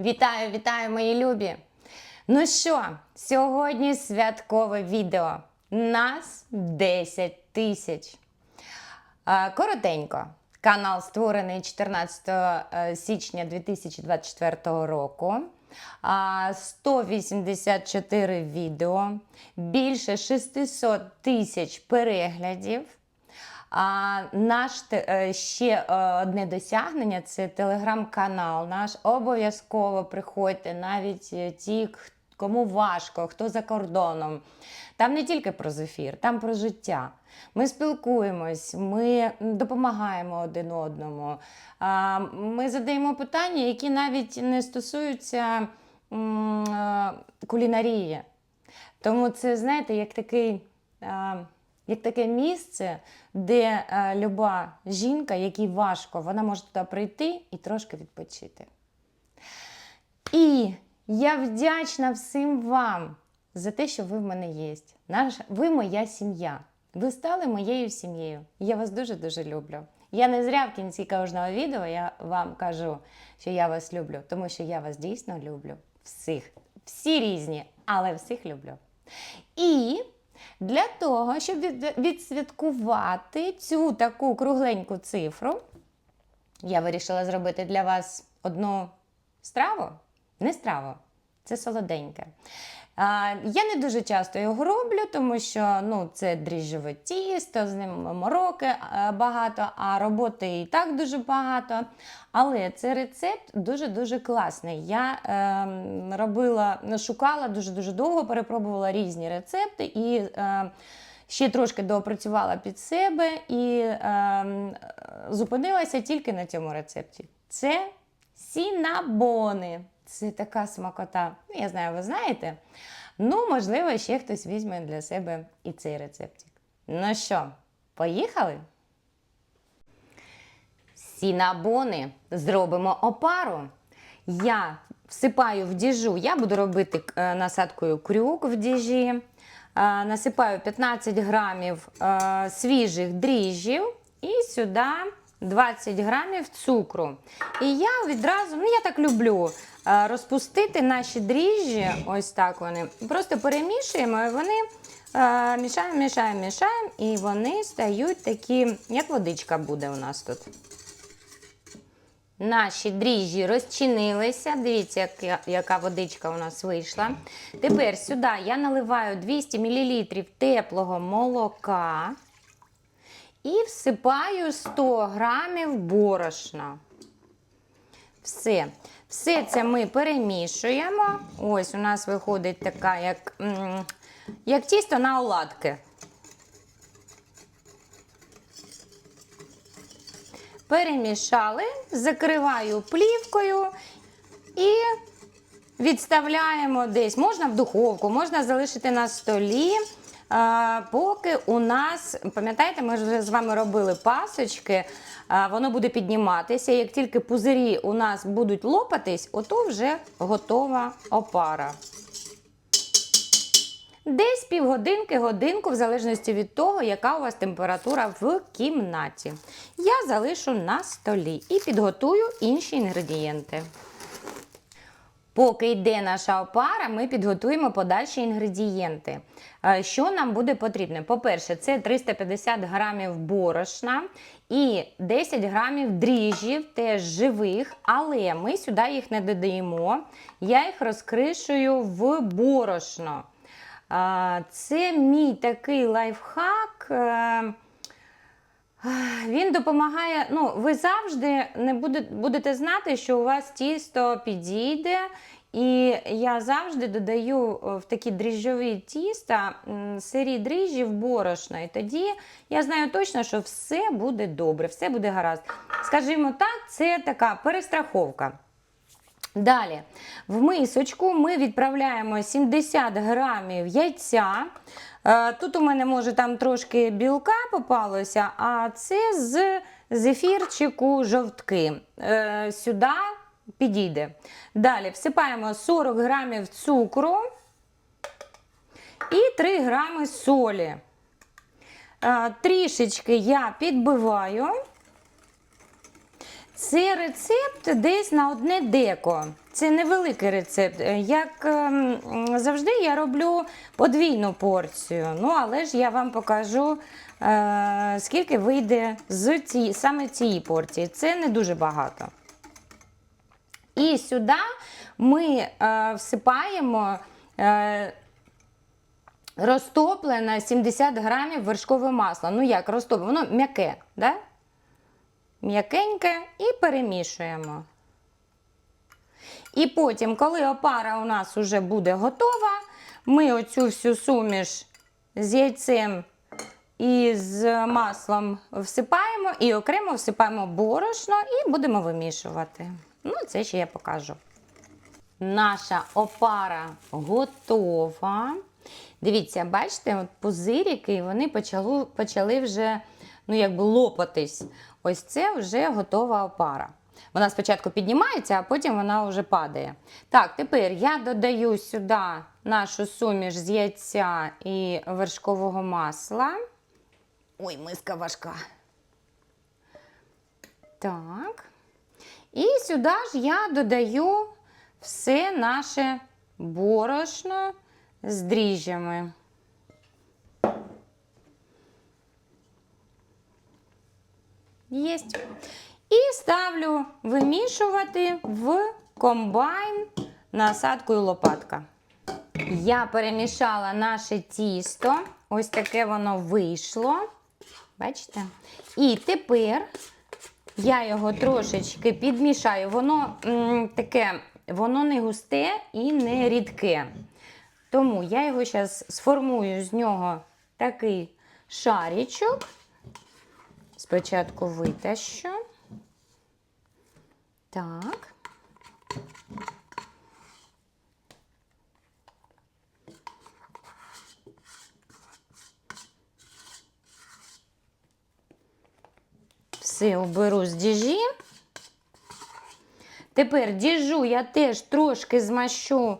Вітаю, вітаю, мої любі! Ну що, сьогодні святкове відео. Нас 10 тисяч. Коротенько. Канал створений 14 е, січня 2024 року. 184 відео, більше 600 тисяч переглядів. А наш е, ще е, одне досягнення це телеграм-канал. Наш обов'язково приходьте, навіть е, ті, кому важко, хто за кордоном. Там не тільки про зефір, там про життя. Ми спілкуємось, ми допомагаємо один одному. Ми задаємо питання, які навіть не стосуються кулінарії. Тому це, знаєте, як такий. Як таке місце, де е, люба жінка, якій важко, вона може туди прийти і трошки відпочити. І я вдячна всім вам за те, що ви в мене є. Наш, ви моя сім'я. Ви стали моєю сім'єю. Я вас дуже-дуже люблю. Я не зря в кінці кожного відео я вам кажу, що я вас люблю, тому що я вас дійсно люблю. Всіх. Всі різні, але всіх люблю. І для того, щоб відсвяткувати цю таку кругленьку цифру, я вирішила зробити для вас одну страву. Не страву, це солоденьке. Я не дуже часто його роблю, тому що ну, це дріжджове тісто, з ним мороки е, багато, а роботи і так дуже багато. Але це рецепт дуже-дуже класний. Я ем, робила, шукала дуже-дуже довго, перепробувала різні рецепти і. Е, Ще трошки доопрацювала під себе і ем, зупинилася тільки на цьому рецепті. Це сінабони. Це така смакота. Ну, я знаю, ви знаєте. Ну, можливо, ще хтось візьме для себе і цей рецептик. Ну що, поїхали? Сінабони зробимо опару. Я всипаю в діжу, я буду робити е, насадкою крюк в діжі. Е, Насипаю 15 грамів е, свіжих дріжджів і сюди 20 грамів цукру. І я відразу, ну я так люблю, розпустити наші дріжджі, ось так вони. Просто перемішуємо і вони е, мішаємо, мішаємо, мішаємо, і вони стають такі, як водичка буде у нас тут. Наші дріжджі розчинилися. Дивіться, яка, водичка у нас вийшла. Тепер сюди я наливаю 200 мл теплого молока і всипаю 100 грамів борошна. Все. Все це ми перемішуємо. Ось у нас виходить така, як, як тісто на оладки. Перемішали, закриваю плівкою і відставляємо десь. Можна в духовку, можна залишити на столі. Поки у нас, пам'ятаєте, ми вже з вами робили пасочки, воно буде підніматися. Як тільки пузирі у нас будуть лопатись, ото вже готова опара. Десь півгодинки, годинку, в залежності від того, яка у вас температура в кімнаті. Я залишу на столі і підготую інші інгредієнти. Поки йде наша опара, ми підготуємо подальші інгредієнти. Е, Що нам буде потрібно? По-перше, це 350 грамів борошна і 10 грамів дріжджів, теж живих, але ми сюди їх не додаємо. Я їх розкришую в борошно. Це мій такий лайфхак. Він допомагає. Ну, ви завжди не будете, будете знати, що у вас тісто підійде. І я завжди додаю е, в такі дріжджові тіста сирі дріжджі в борошно. І тоді я знаю точно, що все буде добре, все буде гаразд. Скажімо так, це така перестраховка. Далі, в мисочку ми відправляємо 70 грамів яйця. Е, Тут у мене може там трошки білка попалося, а це з зефірчику жовтки. Е, Сюди підійде. Далі всипаємо 40 грамів цукру і 3 грами солі. Е, Трішечки я підбиваю. Це рецепт десь на одне деко. Це невеликий рецепт. Як ем, завжди, я роблю подвійну порцію. Ну, але ж я вам покажу, е, скільки вийде з ці, саме цієї порції. Це не дуже багато. І сюди ми е, всипаємо е, розтоплене 70 грамів вершкове масло. Ну як розтоплене? Воно м'яке, да? м'якеньке і перемішуємо. І потім, коли опара у нас вже буде готова, ми оцю всю суміш з яйцем і з маслом всипаємо, і окремо всипаємо борошно і будемо вимішувати. Ну, це ще я покажу. Наша опара готова. Дивіться, бачите, от пузирики, вони почали, почали вже ну, якби лопатись. Ось це вже готова опара. Вона спочатку піднімається, а потім вона вже падає. Так, тепер я додаю сюди нашу суміш з яйця і вершкового масла. Ой, миска важка. Так. І сюди ж я додаю все наше борошно з дріжджами. Єсть. І ставлю вимішувати в комбайн насадкою лопатка. Я перемішала наше тісто. Ось таке воно вийшло. Бачите? І тепер я його трошечки підмішаю. Воно м, таке, воно не густе і не рідке. Тому я його зараз сформую з нього такий шарічок. Спочатку витащу. Так. Все оберу з діжі. Тепер діжу я теж трошки змащу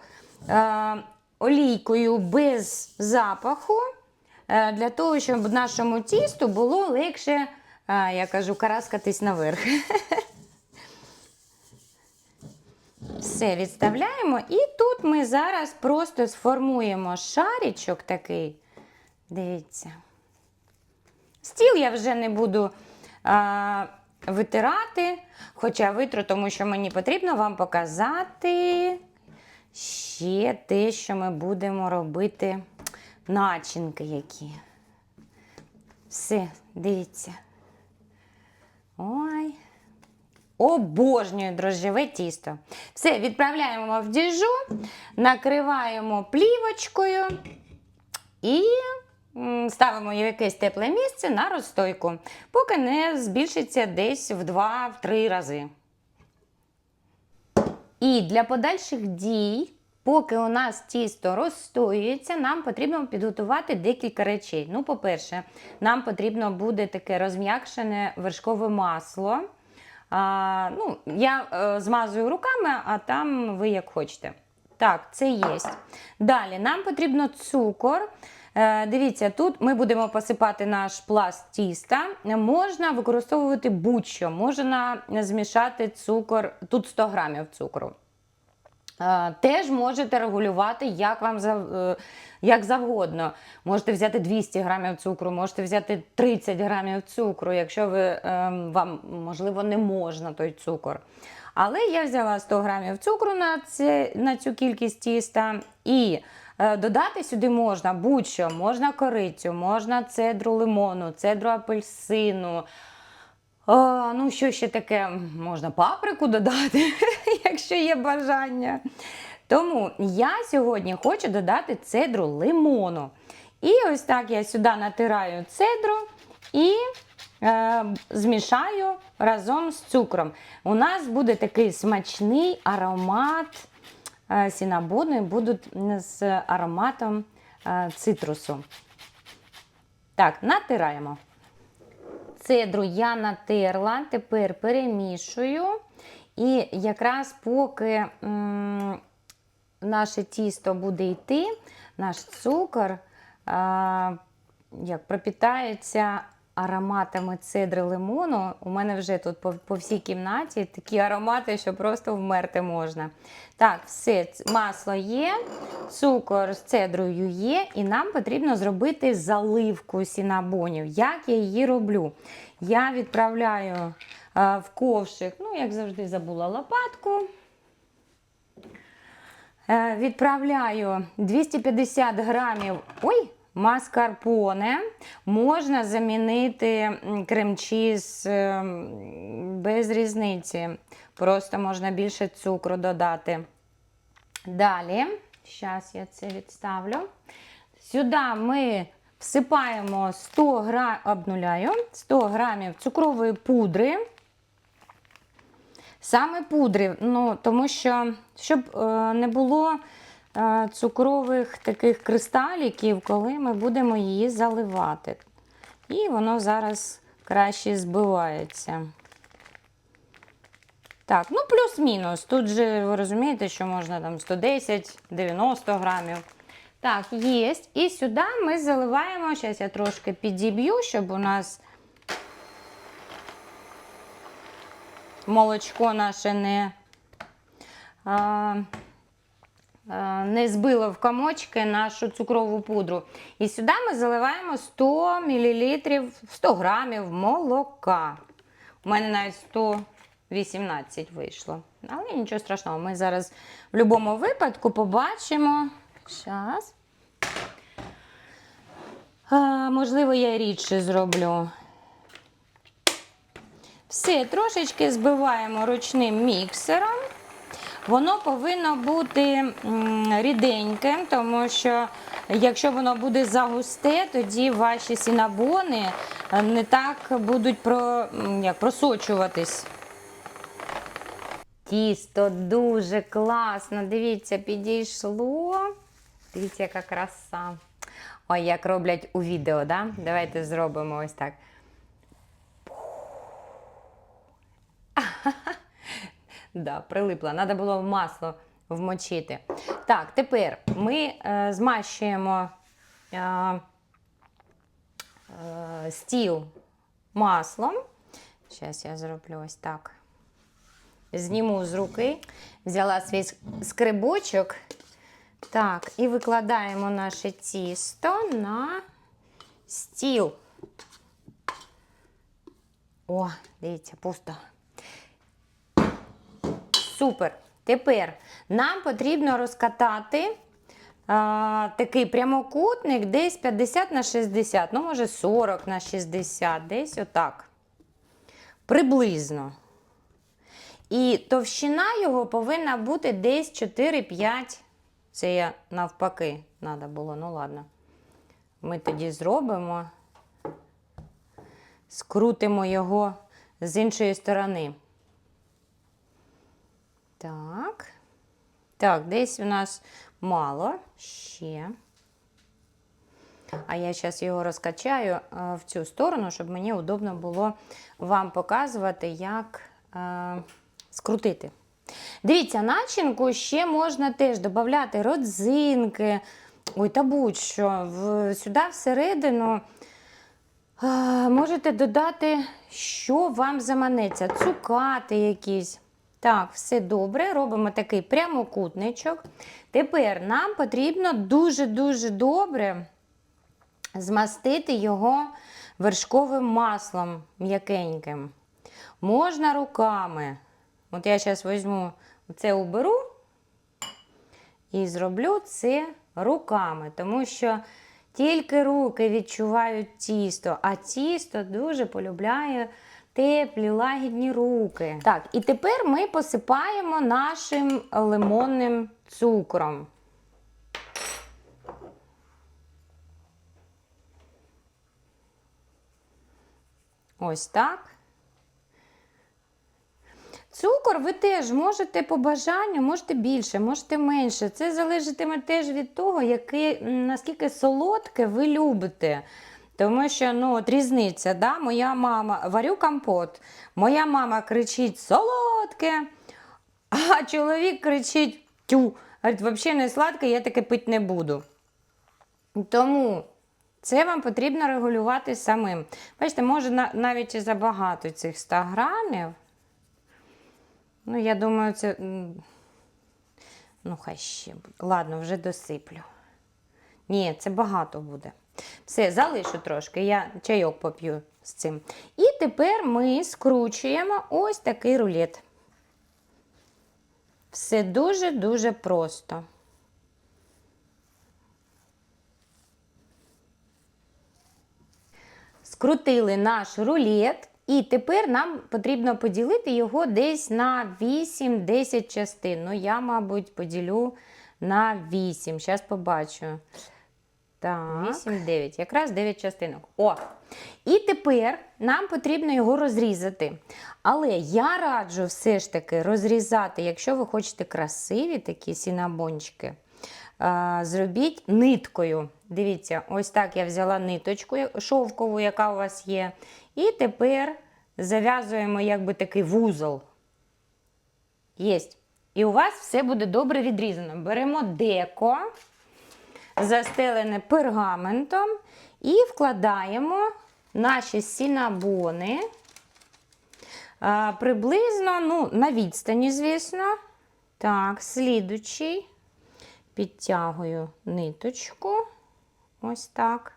е, олійкою без запаху, е, для того, щоб нашому тісту було легше, е, я кажу, караскатись наверх. Все відставляємо. І тут ми зараз просто сформуємо шарічок такий. Дивіться. Стіл я вже не буду а, витирати, хоча витру, тому що мені потрібно вам показати ще те, що ми будемо робити начинки які. Все, дивіться. Ой. Обожнюю дрожжеве тісто. Все, відправляємо в діжу, накриваємо плівочкою і ставимо в якесь тепле місце на розстойку, поки не збільшиться десь в 2-3 рази. І для подальших дій, поки у нас тісто розстоюється, нам потрібно підготувати декілька речей. Ну, по-перше, нам потрібно буде таке розм'якшене вершкове масло. А, ну, Я е, змазую руками, а там ви як хочете. Так, це є. Далі нам потрібно цукор. Е, дивіться, тут ми будемо посипати наш пласт тіста. Можна використовувати будь-що, можна змішати цукор, тут 100 грамів цукру. Е, Теж можете регулювати, як вам е, як завгодно. Можете взяти 200 грамів цукру, можете взяти 30 грамів цукру, якщо ви, е, вам, можливо, не можна той цукор. Але я взяла 100 грамів цукру на, це, на цю кількість тіста. І е, додати сюди можна будь-що, можна корицю, можна цедру лимону, цедру апельсину. О, ну, що ще таке? Можна паприку додати, якщо є бажання. Тому я сьогодні хочу додати цедру лимону. І ось так я сюди натираю цедру і е, змішаю разом з цукром. У нас буде такий смачний аромат е, сінабону, будуть з ароматом е, цитрусу. Так, натираємо. Цедру я натерла, тепер перемішую. І якраз поки м, наше тісто буде йти, наш цукор а, як пропітається ароматами цедри лимону. У мене вже тут по, по всій кімнаті такі аромати, що просто вмерти можна. Так, все, масло є, цукор з цедрою є, і нам потрібно зробити заливку сінабонів. Як я її роблю? Я відправляю е, в ковшик, ну, як завжди, забула лопатку. Е, Відправляю 250 грамів ой, маскарпоне. Можна замінити крем-чіз е, без різниці. Просто можна більше цукру додати. Далі, зараз я це відставлю. Сюди ми всипаємо 100 гра... обнуляю, 100 грамів цукрової пудри. Саме пудри, ну, тому що щоб е, не було цукрових таких кристаліків, коли ми будемо її заливати. І воно зараз краще збивається. Так, ну плюс-мінус. Тут же ви розумієте, що можна там 110-90 грамів. Так, є. І сюди ми заливаємо. Зараз я трошки підіб'ю, щоб у нас молочко наше не, а, не збило в комочки нашу цукрову пудру. І сюди ми заливаємо 100 мл, 100 грамів молока. У мене навіть 118 вийшло. Але нічого страшного, ми зараз в будь-якому випадку побачимо. Зараз. А, можливо, я рідше зроблю. Все, трошечки збиваємо ручним міксером. Воно повинно бути ріденьким, тому що якщо воно буде загусте, тоді ваші сінабони е, не так будуть про, як, просочуватись. Тісто дуже класно. Дивіться, підійшло. Дивіться, яка краса. Ой, як роблять у відео, да? Давайте зробимо ось так. Да, прилипла. Треба було масло вмочити. Так, тепер ми е, змащуємо е, е, стіл маслом. Зараз я зроблю ось так. Зніму з руки, взяла свій скрибочок. Так, і викладаємо наше тісто на стіл. О, дивіться, пусто. Супер. Тепер нам потрібно розкатати а, такий прямокутник десь 50 на 60, ну, може 40 на 60, десь отак. Приблизно. І товщина його повинна бути десь 4-5. Це я навпаки треба було, ну ладно. Ми тоді зробимо, скрутимо його з іншої сторони. Так. Так, десь у нас мало ще. А я зараз його розкачаю е, в цю сторону, щоб мені удобно було вам показувати, як е, скрутити. Дивіться, начинку ще можна теж додати родзинки, ой, та будь-що. Сюди всередину е, можете додати, що вам заманеться, цукати якісь. Так, все добре. Робимо такий прямокутничок. Тепер нам потрібно дуже-дуже добре змастити його вершковим маслом м'якеньким. Можна руками. От я зараз візьму це уберу і зроблю це руками, тому що тільки руки відчувають тісто, а тісто дуже полюбляє теплі, лагідні руки. Так, і тепер ми посипаємо нашим лимонним цукром. Ось так. Цукор ви теж можете по бажанню, можете більше, можете менше. Це залежатиме теж від того, який, наскільки солодке ви любите. Тому що ну, от різниця, да? моя мама варю компот, моя мама кричить солодке, а чоловік кричить тю. Говорить, взагалі не сладке, я таке пити не буду. Тому Це вам потрібно регулювати самим. Бачите, може навіть і забагато цих 100 грамів. Ну, я думаю, це. Ну, хай ще. Ладно, вже досиплю. Ні, це багато буде. Все, залишу трошки, я чайок поп'ю з цим. І тепер ми скручуємо ось такий рулет. Все дуже-дуже просто. Скрутили наш рулет, і тепер нам потрібно поділити його десь на 8-10 частин. Ну, я, мабуть, поділю на 8. Зараз побачу. Так, 8-9, якраз 9 частинок. О! І тепер нам потрібно його розрізати. Але я раджу все ж таки розрізати, якщо ви хочете красиві такі сінабончики, зробіть ниткою. Дивіться, ось так я взяла ниточку шовкову, яка у вас є. І тепер зав'язуємо якби такий вузол. Єсть. І у вас все буде добре відрізано. Беремо деко, застелене пергаментом, і вкладаємо наші сінабони приблизно ну, на відстані, звісно. Так, слідучий. Підтягую ниточку. Ось так.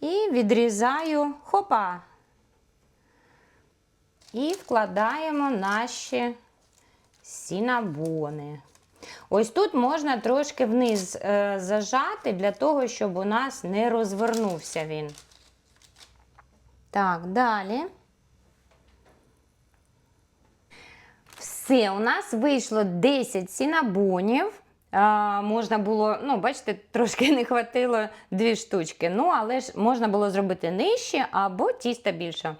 І відрізаю хопа. І вкладаємо наші сінабони. Ось тут можна трошки вниз е, зажати для того, щоб у нас не розвернувся він. Так, далі. Все, у нас вийшло 10 сінабонів. А, можна було, ну, бачите, трошки не хватило дві штучки. Ну, але ж можна було зробити нижче або тісто більше.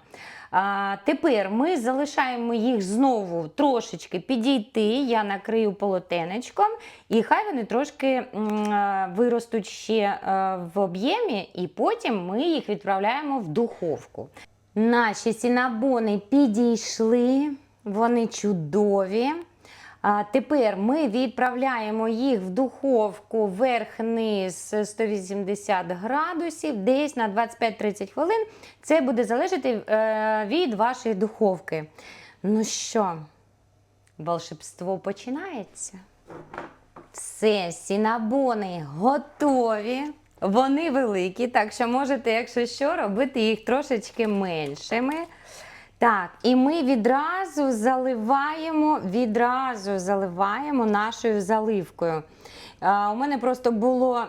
Тепер ми залишаємо їх знову трошечки підійти. Я накрию полотенечком, і хай вони трошки виростуть ще в об'ємі, і потім ми їх відправляємо в духовку. Наші сінабони підійшли, вони чудові. Тепер ми відправляємо їх в духовку вверх-низ 180 градусів, десь на 25-30 хвилин. Це буде залежати е, від вашої духовки. Ну що, волшебство починається. Все, сінабони готові. Вони великі, так що можете, якщо що, робити їх трошечки меншими. Так, і ми відразу заливаємо, відразу заливаємо нашою заливкою. А, у мене просто було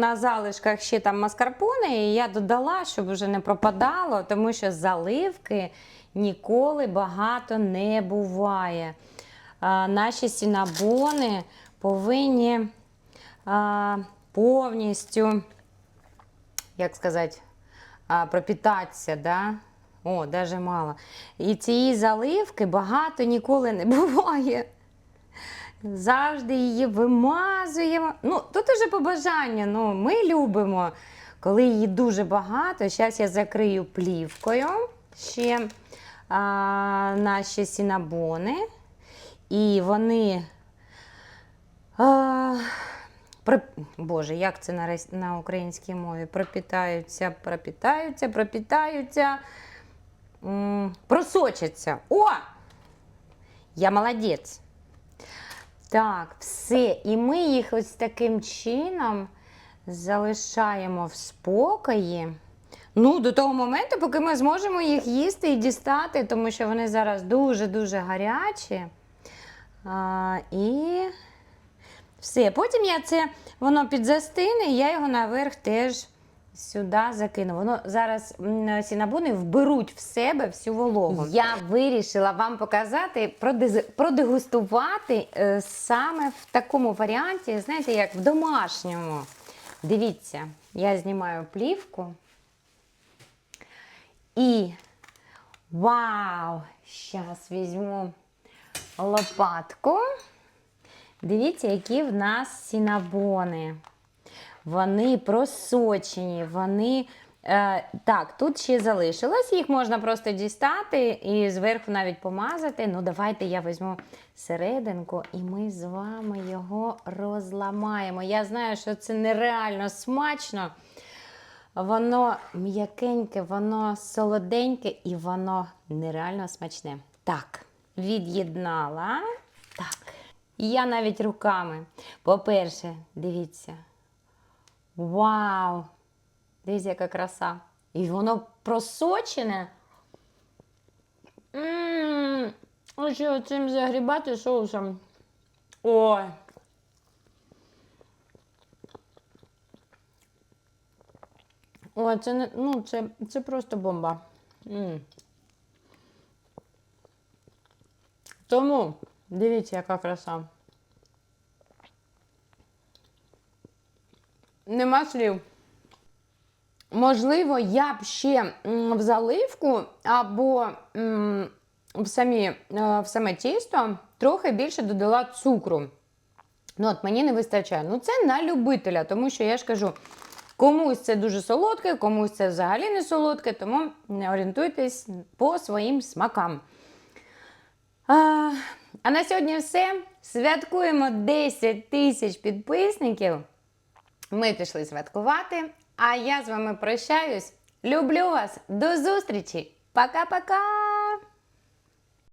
на залишках ще там маскарпоне, і я додала, щоб вже не пропадало, тому що заливки ніколи багато не буває. А, наші сінабони повинні а, повністю, як сказати, а, пропітатися. Да? О, даже мало. І цієї заливки багато ніколи не буває. Завжди її вимазуємо. Ну, тут уже по бажанню. Ну, ми любимо, коли її дуже багато. Зараз я закрию плівкою ще а, наші сінабони. І вони. А, про... Боже, як це на, на українській мові? Пропітаються, пропітаються, пропітаються, просочаться. О! Я молодець. Так, все. І ми їх ось таким чином залишаємо в спокої. Ну, до того моменту, поки ми зможемо їх їсти і дістати, тому що вони зараз дуже-дуже гарячі. А, і все. Потім я це воно підзастине, і я його наверх теж сюди закину. Воно зараз м, сінабони вберуть в себе всю вологу. Я вирішила вам показати, продегустувати е, саме в такому варіанті, знаєте, як в домашньому. Дивіться, я знімаю плівку. І вау! Зараз візьму лопатку. Дивіться, які в нас сінабони. Вони просочені, вони. Е, так, тут ще залишилось, їх можна просто дістати і зверху навіть помазати. Ну, давайте я візьму серединку і ми з вами його розламаємо. Я знаю, що це нереально смачно. Воно м'якеньке, воно солоденьке і воно нереально смачне. Так, від'єднала. Так. Я навіть руками. По-перше, дивіться. Вау! Дивіться, яка краса. І воно просочене. Ммм, ще цим загрібати соусом. Ой. Ой, це не, ну, це, це просто бомба. М. Тому дивіться, яка краса. Нема слів. Можливо, я б ще в заливку або в, самі, е, в саме тісто трохи більше додала цукру. Ну, от мені не вистачає. Ну, це на любителя, тому що я ж кажу, комусь це дуже солодке, комусь це взагалі не солодке, тому не орієнтуйтесь по своїм смакам. А, а на сьогодні все. Святкуємо 10 тисяч підписників. Ми пішли святкувати. А я з вами прощаюсь. Люблю вас. До зустрічі. Пока-пока!